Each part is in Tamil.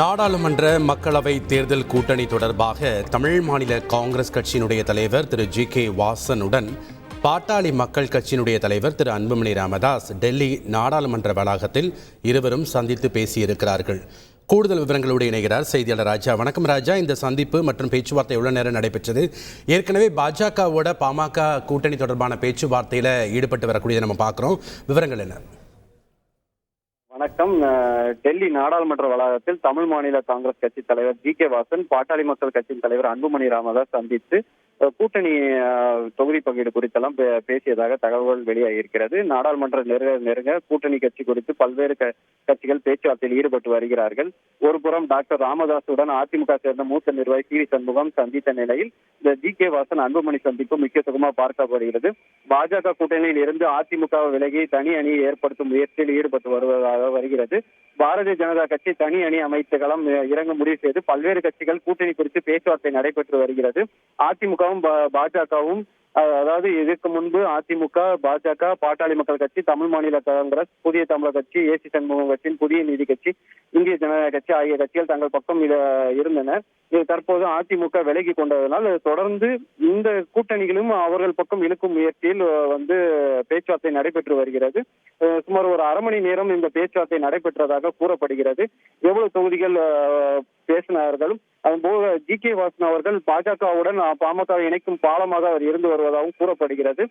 நாடாளுமன்ற மக்களவை தேர்தல் கூட்டணி தொடர்பாக தமிழ் மாநில காங்கிரஸ் கட்சியினுடைய தலைவர் திரு ஜி கே வாசனுடன் பாட்டாளி மக்கள் கட்சியினுடைய தலைவர் திரு அன்புமணி ராமதாஸ் டெல்லி நாடாளுமன்ற வளாகத்தில் இருவரும் சந்தித்து பேசியிருக்கிறார்கள். கூடுதல் விவரங்களோடு இணைகிறார் செய்தியாளர் ராஜா. வணக்கம் ராஜா. இந்த சந்திப்பு மற்றும் பேச்சுவார்த்தை எவ்வளோ நேரம் நடைபெற்றது? ஏற்கனவே பாஜகவோட பாமக கூட்டணி தொடர்பான பேச்சுவார்த்தையில் ஈடுபட்டு வரக்கூடியதை நம்ம பார்க்குறோம். விவரங்கள் என்ன? வணக்கம். அஹ், டெல்லி நாடாளுமன்ற வளாகத்தில் தமிழ் மாநில காங்கிரஸ் கட்சி தலைவர் ஜி கே வாசன் பாட்டாளி மக்கள் கட்சியின் தலைவர் அன்புமணி ராமதாஸ் சந்தித்து கூட்டணி தொகுதி பங்கீடு குறித்தெல்லாம் பேசியதாக தகவல்கள் வெளியாகியிருக்கிறது. நாடாளுமன்ற நெருங்க நெருங்க கூட்டணி கட்சி குறித்து பல்வேறு கட்சிகள் பேச்சுவார்த்தையில் ஈடுபட்டு வருகிறார்கள். ஒரு புறம் டாக்டர் ராமதாசுடன் அதிமுக சேர்ந்த மூத்த நிர்வாகி சி சண்முகம் சந்தித்த நிலையில் இந்த ஜி கே வாசன் அன்புமணி சந்திப்பு முக்கியத்துவமாக பார்க்கப்படுகிறது. பாஜக கூட்டணியில் இருந்து அதிமுக விலகி தனி அணியை ஏற்படுத்தும் முயற்சியில் ஈடுபட்டு வருவதாக வருகிறது. பாரதிய ஜனதா கட்சி தனி அணி அமைத்துகளும் இறங்க முடிவு செய்து பல்வேறு கட்சிகள் கூட்டணி குறித்து பேச்சுவார்த்தை நடைபெற்று வருகிறது. அதிமுக tahun baca kaum அதாவது இதற்கு முன்பு அதிமுக பாஜக பாட்டாளி மக்கள் கட்சி தமிழ் மாநில காங்கிரஸ் புதிய தமிழக கட்சி ஏசி சண்முகம் கட்சி புதிய நீதி கட்சி இந்திய ஜனநாயக கட்சி ஆகிய கட்சிகள் தங்கள் பக்கம் இத- இருந்தன. இது தற்போது அதிமுக விலகி கொண்டதனால் தொடர்ந்து இந்த கூட்டணிகளும் அவர்கள் பக்கம் இழுக்கும் முயற்சியில் வந்து பேச்சுவார்த்தை நடைபெற்று வருகிறது. சுமார் ஒரு அரை மணி நேரம் இந்த பேச்சுவார்த்தை நடைபெற்றதாக கூறப்படுகிறது. எவ்வளவு தொகுதிகள் பேசினார்களும் பேசினார்களும் அதுபோக ஜி கே வாசன் அவர்கள் பாஜகவுடன் பாமக இணைக்கும் பாலமாக அவர் இருந்து வருவதாகவும் கூறப்படுகிறது.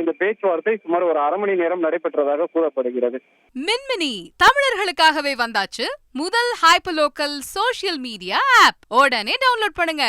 இந்த பேச்சுவார்த்தை சுமார் ஒரு அரை மணி நேரம் நடைபெற்றதாக கூறப்படுகிறது. மின்மினி தமிழர்களுக்காகவே வந்தாச்சு. முதல் hyper local social media app உடனே டவுன்லோட் பண்ணுங்க.